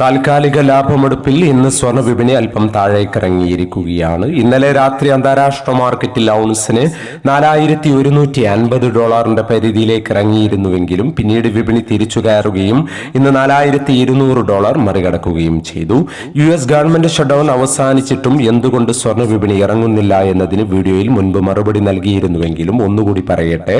താൽക്കാലിക ലാഭമെടുപ്പിൽ ഇന്ന് സ്വർണ വിപണി അല്പം താഴേക്കിറങ്ങിയിരിക്കുകയാണ്. ഇന്നലെ രാത്രി അന്താരാഷ്ട്ര മാർക്കറ്റിൽ ഔൺസിന് നാലായിരത്തി ഒരുന്നൂറ്റി അൻപത് ഡോളറിന്റെ പരിധിയിലേക്ക് ഇറങ്ങിയിരുന്നുവെങ്കിലും പിന്നീട് വിപണി തിരിച്ചു കയറുകയും ഇന്ന് നാലായിരത്തി ഇരുന്നൂറ് ഡോളർ മറികടക്കുകയും ചെയ്തു. യു എസ് ഗവൺമെന്റ് ഷട്ട്ഡൌൺ അവസാനിച്ചിട്ടും എന്തുകൊണ്ട് സ്വർണ വിപണി ഇറങ്ങുന്നില്ല എന്നതിന് വീഡിയോയിൽ മുൻപ് മറുപടി നൽകിയിരുന്നുവെങ്കിലും ഒന്നുകൂടി പറയട്ടെ.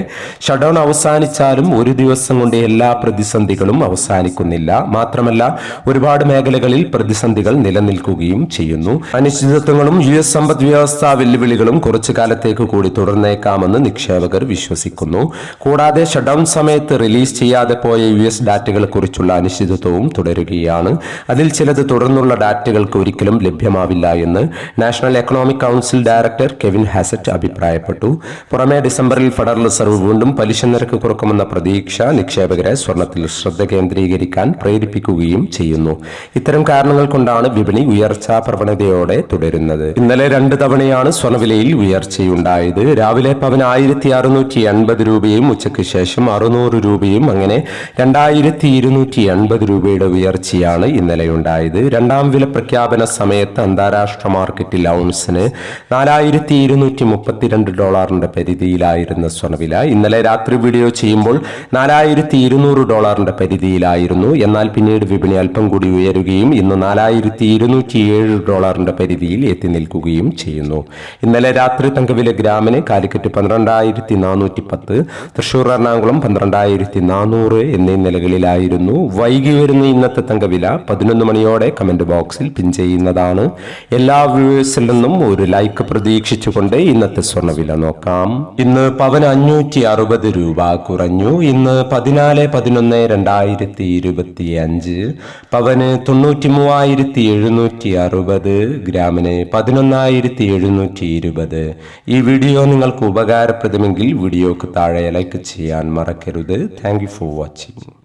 ഷട്ട്ഡൌൺ അവസാനിച്ചാലും ഒരു ദിവസം കൊണ്ട് എല്ലാ പ്രതിസന്ധികളും അവസാനിക്കുന്നില്ല. മാത്രമല്ല ഒരുപാട് മേഖലകളിൽ പ്രതിസന്ധികൾ നിലനിൽക്കുകയും ചെയ്യുന്നു. അനിശ്ചിതത്വങ്ങളും യു എസ് സമ്പദ് വ്യവസ്ഥാ വെല്ലുവിളികളും കുറച്ചു കാലത്തേക്ക് കൂടി തുടർന്നേക്കാമെന്ന് നിക്ഷേപകർ വിശ്വസിക്കുന്നു. കൂടാതെ ഷട്ട്ഡൌൺ സമയത്ത് റിലീസ് ചെയ്യാതെ പോയ യു എസ് ഡാറ്റകളെ കുറിച്ചുള്ള അനിശ്ചിതത്വവും തുടരുകയാണ്. അതിൽ ചിലത് തുടർന്നുള്ള ഡാറ്റകൾക്ക് ഒരിക്കലും ലഭ്യമാവില്ല എന്ന് national economic council director Kevin Hassett അഭിപ്രായപ്പെട്ടു. പുറമെ ഡിസംബറിൽ ഫെഡറൽ റിസർവ് വീണ്ടും പലിശ നിരക്ക് കുറക്കുമെന്ന പ്രതീക്ഷ നിക്ഷേപകരെ സ്വർണത്തിൽ ശ്രദ്ധ കേന്ദ്രീകരിക്കാൻ പ്രേരിപ്പിക്കുകയും ചെയ്യുന്നു. ഇത്തരം കാരണങ്ങൾ കൊണ്ടാണ് വിപണി ഉയർച്ചാ പ്രവണതയോടെ തുടരുന്നത്. ഇന്നലെ രണ്ട് തവണയാണ് സ്വർണവിലയിൽ ഉയർച്ചയുണ്ടായത്. രാവിലെ പവൻ ആയിരത്തി അറുന്നൂറ്റി എൺപത് രൂപയും ഉച്ചയ്ക്ക് ശേഷം അറുന്നൂറ് രൂപയും അങ്ങനെ രണ്ടായിരത്തി ഇരുന്നൂറ്റി എൺപത് രൂപയുടെ ഉയർച്ചയാണ് ഇന്നലെ ഉണ്ടായത്. രണ്ടാം വില പ്രഖ്യാപന സമയത്ത് അന്താരാഷ്ട്ര മാർക്കറ്റിൽ ഔൺസിന് നാലായിരത്തി ഇരുന്നൂറ്റി മുപ്പത്തിരണ്ട് ഡോളറിന്റെ പരിധിയിലായിരുന്ന സ്വർണവില ഇന്നലെ രാത്രി വീഡിയോ ചെയ്യുമ്പോൾ നാലായിരത്തി ഇരുന്നൂറ് ഡോളറിന്റെ പരിധിയിലായിരുന്നു. എന്നാൽ പിന്നീട് വിപണി അല്പം കൂടി ഉയരുകയും ഇന്ന് നാലായിരത്തി ഇരുന്നൂറ്റി ഏഴ് ഡോളറിന്റെ പരിധിയിൽ എത്തി നിൽക്കുകയും ചെയ്യുന്നു. ഇന്നലെ രാത്രി തങ്കവില ഗ്രാമിന് കാലിക്കറ്റ് പന്ത്രണ്ടായിരത്തി നാനൂറ്റി പത്ത് തൃശൂർ എറണാകുളം പന്ത്രണ്ടായിരത്തി നാനൂറ് എന്നീ നിലകളിലായിരുന്നു. വൈകി വരുന്ന ഇന്നത്തെ തങ്കവില പതിനൊന്ന് മണിയോടെ കമന്റ് ബോക്സിൽ പിൻ ചെയ്യുന്നതാണ്. എല്ലാ വ്യൂവേഴ്സിൽ നിന്നും ഒരു ലൈക്ക് പ്രതീക്ഷിച്ചുകൊണ്ട് ഇന്നത്തെ സ്വർണവില നോക്കാം. ഇന്ന് പവൻ അഞ്ഞൂറ്റി അറുപത് രൂപ കുറഞ്ഞു. ഇന്ന് പതിനാല് പതിനൊന്ന് രണ്ടായിരത്തി ഇരുപത്തി അഞ്ച് പവന് തൊണ്ണൂറ്റി മൂവായിരത്തി എഴുന്നൂറ്റി അറുപത് ഗ്രാമിന് പതിനൊന്നായിരത്തി എഴുന്നൂറ്റി ഇരുപത്. ഈ വീഡിയോ നിങ്ങൾക്ക് ഉപകാരപ്രദമെങ്കിൽ വീഡിയോക്ക് താഴെ ലൈക്ക് ചെയ്യാൻ മറക്കരുത്. Thank for watching